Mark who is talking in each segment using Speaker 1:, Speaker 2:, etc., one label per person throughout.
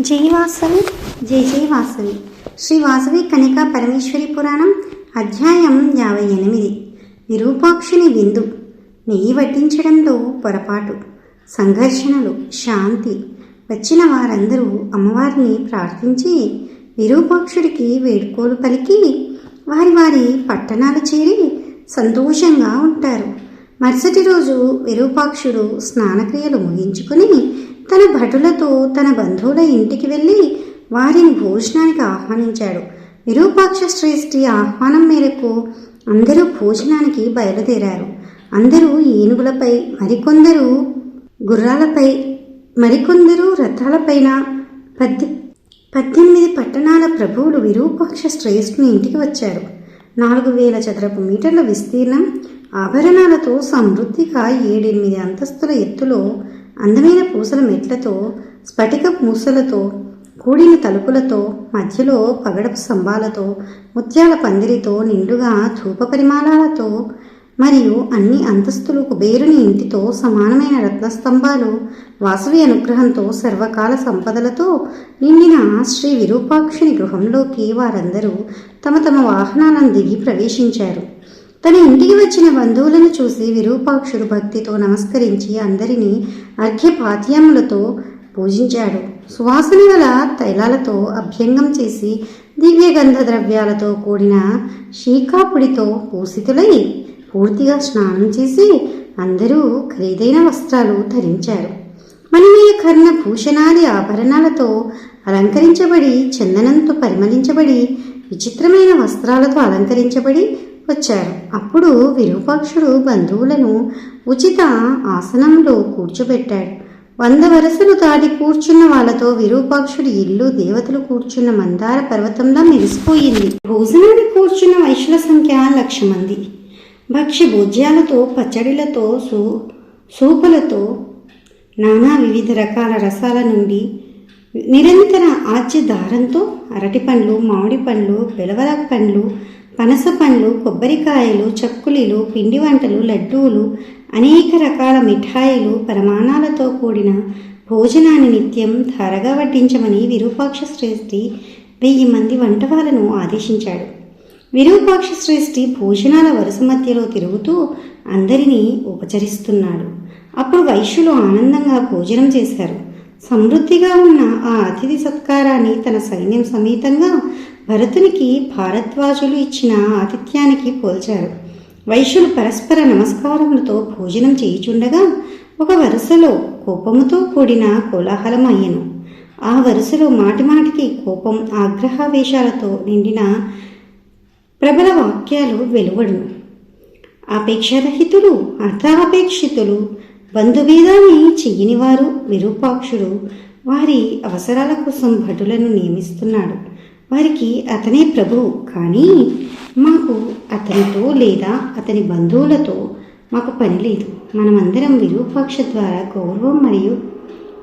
Speaker 1: జై వాసవి జై జై వాసవి. శ్రీ వాసవి కనికా పరమేశ్వరి పురాణం అధ్యాయం యాభై ఎనిమిది. విరూపాక్షుని విందు. నెయ్యి వడ్డించడంలో పొరపాటు. సంఘర్షణలు శాంతి. వచ్చిన వారందరూ అమ్మవారిని ప్రార్థించి విరూపాక్షుడికి వేడుకోలు పలికి వారి వారి పట్టణాలు చేరి సంతోషంగా ఉంటారు. మరుసటి రోజు విరూపాక్షుడు స్నానక్రియలు ముగించుకుని తన భటులతో తన బంధువుల ఇంటికి వెళ్ళి వారిని భోజనానికి ఆహ్వానించాడు. విరూపాక్ష శ్రేష్ఠి ఆహ్వానం మేరకు అందరూ భోజనానికి బయలుదేరారు. అందరూ ఏనుగులపై మరికొందరు గుర్రాలపై మరికొందరు రథాలపైన పద్దె పద్దెనిమిది పట్టణాల ప్రభువులు విరూపాక్ష శ్రేష్ఠుని ఇంటికి వచ్చారు. నాలుగు వేల చదరపు మీటర్ల విస్తీర్ణం ఆభరణాలతో సమృద్ధిగా ఏడెనిమిది అంతస్తుల ఎత్తులో అందమైన పూసల మెట్లతో స్ఫటిక మూసలతో కూడిన తలుపులతో మధ్యలో పగడపు స్తంభాలతో ముత్యాల పందిరితో నిండుగా ధూప పరిమాణాలతో మరియు అన్ని అంతస్తులు కుబేరుని ఇంటితో సమానమైన రత్నస్తంభాలు వాసవి అనుగ్రహంతో సర్వకాల సంపదలతో నిండిన శ్రీ విరూపాక్షుని గృహంలోకి వారందరూ తమ తమ వాహనాలను దిగి ప్రవేశించారు. తన ఇంటికి వచ్చిన బంధువులను చూసి విరూపాక్షుడు భక్తితో నమస్కరించి అందరినీ అర్ఘ్యపాద్యములతో పూజించాడు. సువాసన గల తైలాలతో అభ్యంగం చేసి దివ్యగంధ ద్రవ్యాలతో కూడిన శీకాపుడితో పూసితులై పూర్తిగా స్నానం చేసి అందరూ ఖరీదైన వస్త్రాలు ధరించారు. మణిమయ కర్ణ భూషణాది ఆభరణాలతో అలంకరించబడి చందనంతో పరిమళించబడి విచిత్రమైన వస్త్రాలతో అలంకరించబడి వచ్చారు. అప్పుడు విరూపాక్షుడు బంధువులను ఉచిత ఆసనంలో కూర్చోబెట్టాడు. వంద వరసలు దాటి కూర్చున్న వాళ్ళతో విరూపాక్షుడి ఇల్లు దేవతలు కూర్చున్న మందార పర్వతంలా మెరిసిపోయింది. భోజనానికి కూర్చున్న వైశ్యుల సంఖ్య లక్ష మంది. భక్ష్య భోజ్యాలతో పచ్చడిలతో సూ సూపులతో నానా వివిధ రకాల రసాల నుండి నిరంతర ఆజ్య దారంతో అరటి పండ్లు మామిడి పండ్లు బెలవల పండ్లు పనస పండ్లు కొబ్బరికాయలు చక్కులీలు పిండి వంటలు లడ్డూలు అనేక రకాల మిఠాయిలు ప్రమాణాలతో కూడిన భోజనాన్ని నిత్యం ధారగా వడ్డించమని విరూపాక్ష శ్రేష్ఠి వెయ్యి మంది వంటవాలను ఆదేశించాడు. విరూపాక్ష శ్రేష్ఠి భోజనాల వరుస మధ్యలో తిరుగుతూ అందరినీ ఉపచరిస్తున్నాడు. అప్పుడు వైశ్యులు ఆనందంగా భోజనం చేశారు. సమృద్ధిగా ఉన్న ఆ అతిథి సత్కారాన్ని తన సైన్యం సమేతంగా భరతునికి భారద్వాజులు ఇచ్చిన ఆతిథ్యానికి పోల్చారు. వైశ్యులు పరస్పర నమస్కారములతో భోజనం చేయుచుండగా ఒక వరుసలో కోపముతో కూడిన కోలాహలం అయ్యను ఆ వరుసలో మాటిమాటికి కోపం ఆగ్రహావేశాలతో నిండిన ప్రబల వాక్యాలు వెలువడును. అపేక్షరహితులు అర్థాపేక్షితులు బంధుభేదాన్ని చెయ్యని వారు విరూపాక్షుడు వారి అవసరాల కోసం భటులను నియమిస్తున్నాడు. వారికి అతనే ప్రభువు కానీ మాకు అతనితో లేదా అతని బంధువులతో మాకు పని లేదు. మనమందరం విరూపాక్ష ద్వారా గౌరవం మరియు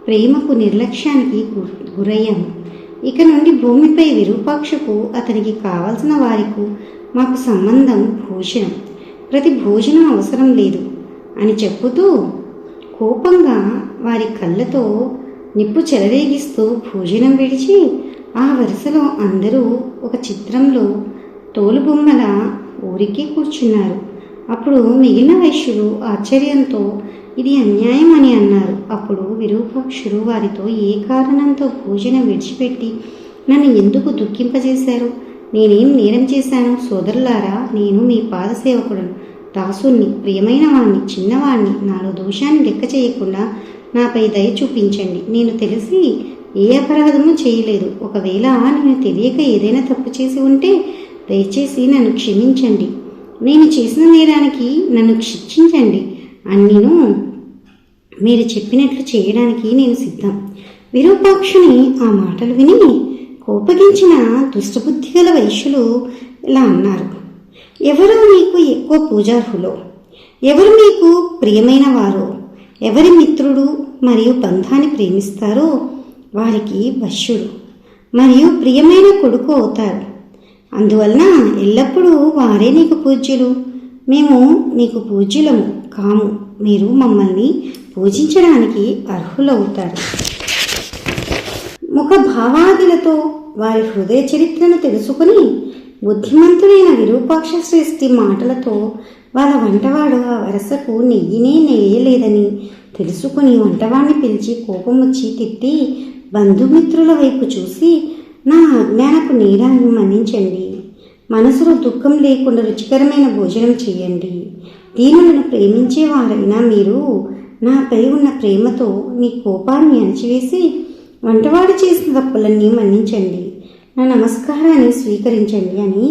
Speaker 1: ప్రేమకు నిర్లక్ష్యానికి గు- గురయ్యాము ఇక నుండి భూమిపై విరూపాక్షకు అతనికి కావలసిన వారికి మాకు సంబంధం భోజనం. ప్రతి భోజనం అవసరం లేదు అని చెప్పుతూ కోపంగా వారి కళ్ళతో నిప్పు చెలరేగిస్తూ భోజనం విడిచి ఆ వరుసలో అందరూ ఒక చిత్రంలో తోలుబొమ్మల ఊరికి కూర్చున్నారు. అప్పుడు మిగిలిన వైశ్యులు ఆశ్చర్యంతో ఇది అన్యాయం అని అన్నారు. అప్పుడు విరూపాక్షుడు వారితో ఏ కారణంతో భోజనం విడిచిపెట్టి నన్ను ఎందుకు దుఃఖింపజేశారు? నేనేం నేరం చేశాను? సోదరులారా నేను మీ పాదసేవకుడను. దాసుణ్ణి ప్రియమైన వాణ్ణి చిన్నవాణ్ణి నాలో దోషాన్ని లెక్క చేయకుండా నాపై దయ చూపించండి. నేను తెలిసి ఏ అపరాధము చేయలేదు. ఒకవేళ నేను తెలియక ఏదైనా తప్పు చేసి ఉంటే దయచేసి నన్ను క్షమించండి. నేను చేసిన నేరానికి నన్ను శిక్షించండి. అన్నీను మీరు చెప్పినట్లు చేయడానికి నేను సిద్ధం. విరూపాక్షుని ఆ మాటలు విని కోపగించిన దుష్టబుద్ధి గల వైశ్యులు ఇలా అన్నారు. ఎవరు మీకు ఎక్కువ పూజార్హులో? ఎవరు మీకు ప్రియమైన వారో? ఎవరి మిత్రుడు మరియు బంధాన్ని ప్రేమిస్తారో వారికి వశ్యుడు మరియు ప్రియమైన కొడుకు అవుతారు. అందువలన ఎల్లప్పుడూ వారే నీకు పూజ్యులు. మేము నీకు పూజ్యులము కాము. మీరు మమ్మల్ని పూజించడానికి అర్హులవుతారు. ముఖ భావాదులతో వారి హృదయ చరిత్రను తెలుసుకుని బుద్ధిమంతుడైన విరూపాక్ష శ్రేష్ఠి మాటలతో వాళ్ళ వంటవాడు ఆ వరసకు నెయ్యినే నెయ్యలేదని తెలుసుకుని వంటవాణ్ణి పిలిచి కోపం వచ్చి తిట్టి బంధుమిత్రుల వైపు చూసి నా అజ్ఞానపు నీరాన్ని మన్నించండి. మనసులో దుఃఖం లేకుండా రుచికరమైన భోజనం చేయండి. దీనులను ప్రేమించేవారైనా మీరు నాపై ఉన్న ప్రేమతో మీ కోపాన్ని అణచివేసి వంటవాడు చేసిన తప్పులన్నీ మన్నించండి. నా నమస్కారాన్ని స్వీకరించండి అని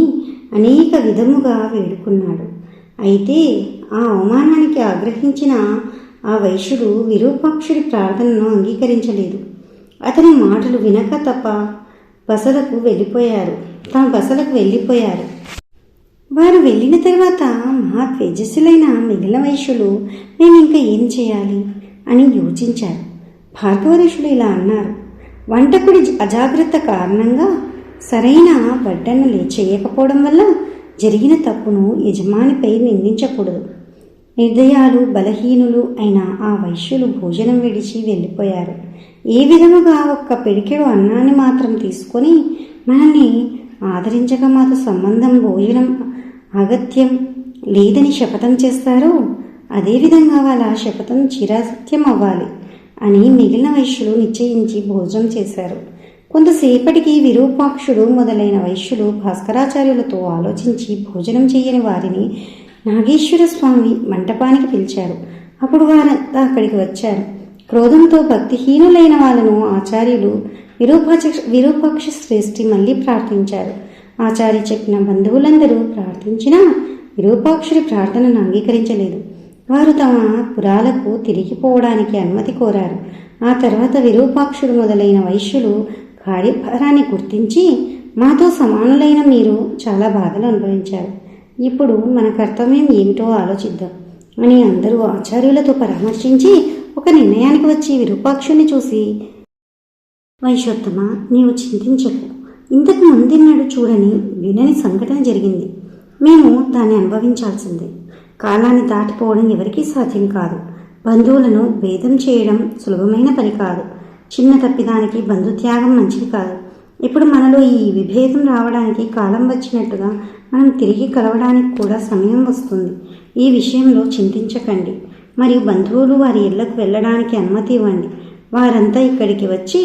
Speaker 1: అనేక విధముగా వేడుకున్నాడు. అయితే ఆ అవమానానికి ఆగ్రహించిన ఆ వైశ్యుడు విరూపాక్షుడి ప్రార్థనను అంగీకరించలేదు. అతని మాటలు వినక తప్ప బసలకు వెళ్ళిపోయారు. తమ బసలకు వెళ్ళిపోయారు. వారు వెళ్ళిన తర్వాత మా తేజస్సులైన మిగిలిన వైశ్యులు మేము ఇంకా ఏం చేయాలి? అని యోచించారు. భార్గవరేషులు ఇలా అన్నారు. వంటకుడి అజాగ్రత్త కారణంగా సరైన వడ్డను చేయకపోవడం వల్ల జరిగిన తప్పును యజమానిపై నిందించకూడదు. నిర్దయాలు బలహీనులు అయిన ఆ వైశ్యులు భోజనం విడిచి వెళ్ళిపోయారు. ఏ విధముగా ఒక్క పిడికెడు అన్నాన్ని మాత్రం తీసుకొని మనల్ని ఆదరించక మాతో సంబంధం భోజనం అగత్యం లేదని శపథం చేస్తారో అదేవిధంగా వాళ్ళ శపథం చిరాసత్యం అవ్వాలి అని మిగిలిన వైశ్యులు నిశ్చయించి భోజనం చేశారు. కొంతసేపటికి విరూపాక్షుడు మొదలైన వైశ్యులు భాస్కరాచార్యులతో ఆలోచించి భోజనం చేయని వారిని నాగేశ్వర స్వామి మంటపానికి పిలిచారు. అప్పుడు వారంతా అక్కడికి వచ్చారు. క్రోధంతో భక్తిహీనులైన వాళ్ళను ఆచార్యులు విరూపాక్ష విరూపాక్ష శ్రేష్ఠి మళ్ళీ ప్రార్థించారు. ఆచార్య చెప్పిన బంధువులందరూ ప్రార్థించినా విరూపాక్షుడి ప్రార్థనను అంగీకరించలేదు. వారు తమ పురాలకు తిరిగిపోవడానికి అనుమతి కోరారు. ఆ తర్వాత విరూపాక్షుడు మొదలైన వైశ్యులు కార్యభారాన్ని గుర్తించి మాతో సమానులైన మీరు చాలా బాధలు అనుభవించారు. ఇప్పుడు మన కర్తవ్యం ఏమిటో ఆలోచిద్దాం అని అందరూ ఆచార్యులతో పరామర్శించి ఒక నిర్ణయానికి వచ్చి విరూపాక్షుని చూసి వైశ్వత్తమ నీవు చింతించకు. ఇంతకు ముందిన్నాడు చూడని వినని సంఘటన జరిగింది. మేము దాన్ని అనుభవించాల్సిందే. కాలాన్ని దాటిపోవడం ఎవరికీ సాధ్యం కాదు. బంధువులను భేదం చేయడం సులభమైన పని కాదు. చిన్న తప్పిదానికి బంధుత్యాగం మంచిది కాదు. ఇప్పుడు మనలో ఈ విభేదం రావడానికి కాలం వచ్చినట్టుగా మనం తిరిగి కలవడానికి కూడా సమయం వస్తుంది. ఈ విషయంలో చింతించకండి. మరియు బంధువులు వారి ఇళ్ళకు వెళ్ళడానికి అనుమతి ఇవ్వండి. వారంతా ఇక్కడికి వచ్చి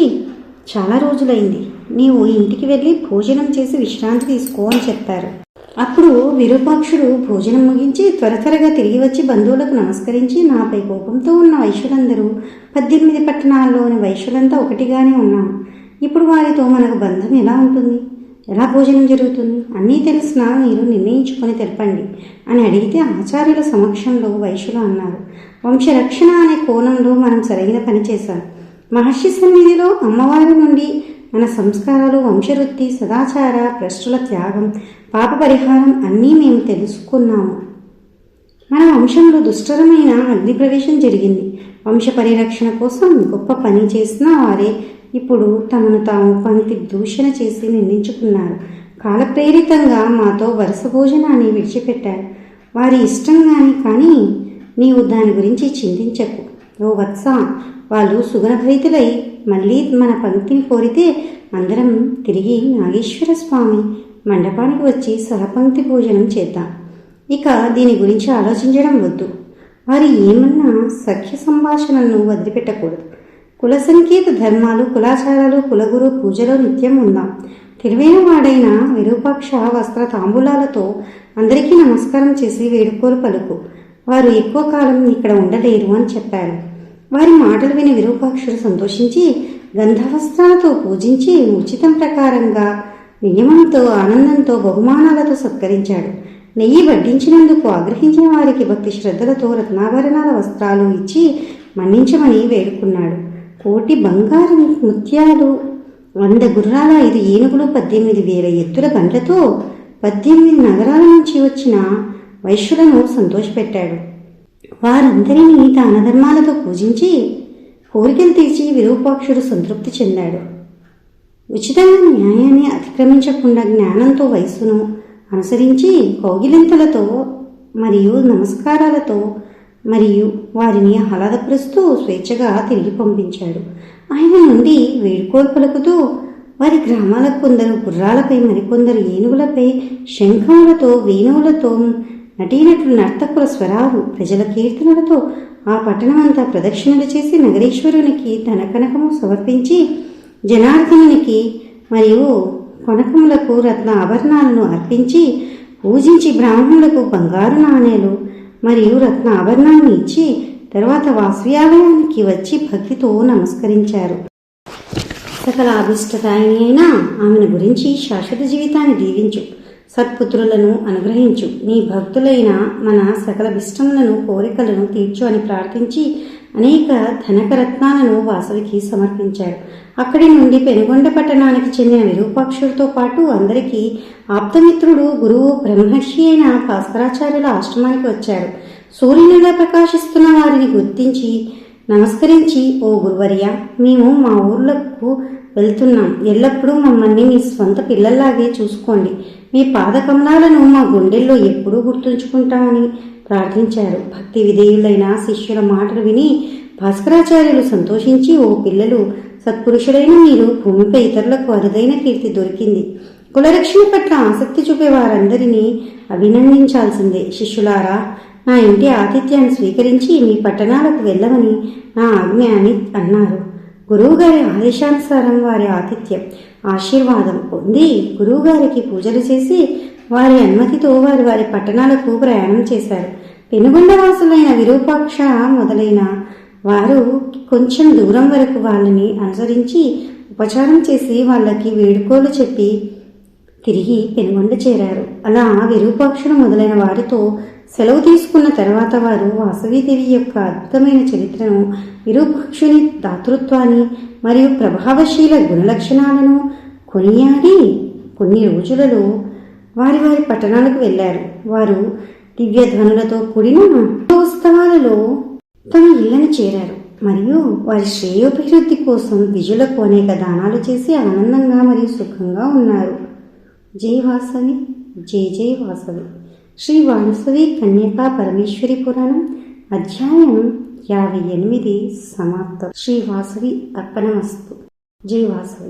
Speaker 1: చాలా రోజులైంది. నీవు ఇంటికి వెళ్ళి భోజనం చేసి విశ్రాంతి తీసుకో అని చెప్పారు. అప్పుడు విరూపాక్షుడు భోజనం ముగించి త్వర త్వరగా తిరిగి వచ్చి బంధువులకు నమస్కరించి నాపై కోపంతో ఉన్న వైశ్యులందరూ పద్దెనిమిది పట్టణాల్లోని వైశ్యులంతా ఒకటిగానే ఉన్నాం ఇప్పుడు వారితో మనకు బంధం ఎలా ఉంటుంది? ఎలా భోజనం జరుగుతుంది? అన్నీ తెలిసిన మీరు నిర్ణయించుకొని తెలపండి అని అడిగితే ఆచార్యుల సమక్షంలో వైశ్యులు అన్నారు. వంశరక్షణ అనే కోణంలో మనం సరైన పని చేశాం. మహర్షి సన్నిధిలో అమ్మవారి నుండి మన సంస్కారాలు వంశవృత్తి సదాచార భ్రష్టుల త్యాగం పాప పరిహారం అన్నీ మేము తెలుసుకున్నాము. మన వంశంలో దుష్టరమైన అగ్నిప్రవేశం జరిగింది. వంశ పరిరక్షణ కోసం గొప్ప పని చేసిన వారే ఇప్పుడు తమను తాము పంక్తి దూషణ చేసి నిందించుకున్నారు. కాలప్రేరితంగా మాతో వరుస భోజనాన్ని విడిచిపెట్టారు. వారి ఇష్టంగాని కానీ నీవు దాని గురించి చింతించకు. ఓ వత్స వాళ్ళు సుగుణభరితులై మళ్ళీ మన పంక్తిని కోరితే అందరం తిరిగి నాగేశ్వర స్వామి మండపానికి వచ్చి సహపంక్తి భోజనం చేద్దాం. ఇక దీని గురించి ఆలోచించడం వద్దు. వారి ఏమన్నా సఖ్య సంభాషణను వదిలిపెట్టకూడదు. కుల సంకేత ధర్మాలు కులాచారాలు కులగురు పూజలో నిత్యం ఉందాం తెలివైన వాడైన విరూపాక్ష వస్త్ర తాంబూలాలతో అందరికీ నమస్కారం చేసి వేడుకోలు పలుకు. వారు ఎక్కువ కాలం ఇక్కడ ఉండలేరు అని చెప్పారు. వారి మాటలు విని విరూపాక్షుడు సంతోషించి గంధవస్త్రాలతో పూజించి ఉచితం ప్రకారంగా నియమంతో ఆనందంతో బహుమానాలతో సత్కరించాడు. నెయ్యి వడ్డించినందుకు ఆగ్రహించిన వారికి భక్తి శ్రద్ధలతో రత్నాభరణాల వస్త్రాలు ఇచ్చి మన్నించమని వేడుకున్నాడు. కోటి బంగారు ముత్యాలు వంద గుర్రాల ఐదు ఏనుగులు పద్దెనిమిది వేల ఎత్తుల బండ్లతో పద్దెనిమిది నగరాల నుంచి వచ్చిన వైశ్యులను సంతోషపెట్టాడు. వారందరినీ దానధర్మాలతో పూజించి కోరికలు తీర్చి విరూపాక్షుడు సంతృప్తి చెందాడు. ఉచితంగా న్యాయాన్ని అతిక్రమించకుండా జ్ఞానంతో వయస్సును అనుసరించి కౌగిలింతలతో మరియు నమస్కారాలతో మరియు వారిని ఆహ్లాదపరుస్తూ స్వేచ్ఛగా తిరిగి పంపించాడు. ఆయన నుండి వేడుకోలు పలుకుతూ వారి గ్రామాలకు కొందరు గుర్రాలపై మరికొందరు ఏనుగులపై శంఖములతో వేణువులతో నటీనటులు నర్తకుల స్వరాలు ప్రజల కీర్తనలతో ఆ పట్టణమంతా ప్రదక్షిణలు చేసి నగరేశ్వరునికి తన కనకము సమర్పించి జనార్దనునికి మరియు కొనకములకు రత్న ఆభరణాలను అర్పించి పూజించి బ్రాహ్మణులకు బంగారు నాణేలు మరియు రత్న ఆభరణాన్ని ఇచ్చి తర్వాత వాస్వ్యాలయానికి వచ్చి భక్తితో నమస్కరించారు. సకల అభిష్టదాయిని అయినా ఆమెను గురించి శాశ్వత జీవితాన్ని దీవించు సత్పుత్రులను అనుగ్రహించు. నీ భక్తులైన మన సకల విష్టములను కోరికలను తీర్చు అని ప్రార్థించి అనేక ధనకరత్నాలను వాసవికి సమర్పించాడు. అక్కడి నుండి పెనుగొండ పట్టణానికి చెందిన విరూపాక్షుడితో పాటు అందరికీ ఆప్తమిత్రుడు గురువు బ్రహ్మర్షి అయిన భాస్కరాచార్యుల ఆశ్రమానికి వచ్చాడు. సూర్యునిగా ప్రకాశిస్తున్న వారిని గుర్తించి నమస్కరించి ఓ గురువర్య మేము మా ఊర్లకు వెళ్తున్నాం. ఎల్లప్పుడూ మమ్మల్ని మీ స్వంత పిల్లల్లాగే చూసుకోండి. మీ పాదకమలాలను మా గుండెల్లో ఎప్పుడూ గుర్తుంచుకుంటామని ప్రార్థించారు. భక్తి విధేయులైన శిష్యుల మాటలు విని భాస్కరాచార్యులు సంతోషించి ఓ పిల్లలు సత్పురుషుడైన మీరు భూమిపై ఇతరులకు అరుదైన కీర్తి దొరికింది. కులరక్షణ పట్ల ఆసక్తి చూపే వారందరినీ అభినందించాల్సిందే. శిష్యులారా నా ఇంటి ఆతిథ్యాన్ని స్వీకరించి మీ పట్టణాలకు వెళ్ళమని నా ఆజ్ఞ అని అన్నారు. గురువుగారి ఆదేశానుసారం వారి ఆతిథ్యం ఆశీర్వాదం పొంది గురువుగారికి పూజలు చేసి వారి అనుమతితో వారి వారి పట్టణాలకు ప్రయాణం చేశారు. పెనుగొండవాసులైన విరూపాక్ష మొదలైన వారు కొంచెం దూరం వరకు వాళ్ళని అనుసరించి ఉపచారం చేసి వాళ్ళకి వేడుకోలు చెప్పి తిరిగి పెనుగొండ చేరారు. అలా విరూపాక్షుడు మొదలైన వారితో సెలవు తీసుకున్న తర్వాత వారు వాసవీదేవి యొక్క అద్భుతమైన చరిత్రను విరూపాక్షుని దాతృత్వాన్ని మరియు ప్రభావశీల గుణలక్షణాలను కొనియాడి కొన్ని రోజులలో వారి వారి పట్టణాలకు వెళ్ళారు. వారు దివ్య ధ్వనులతో కూడిన ఉత్సవాలలో తమ ఇళ్ళను చేరారు. మరియు వారి శ్రేయోభివృద్ధి కోసం విజులకు అనేక దానాలు చేసి ఆనందంగా మరియు సుఖంగా ఉన్నారు. జై వాసవి జై జై వాసవి. శ్రీ వాసవి కన్యకా పరమేశ్వరి పురాణం అధ్యాయం యాభై ఎనిమిది సమాప్తం. శ్రీ వాసవి అర్పణమస్తు. జై వాసవి.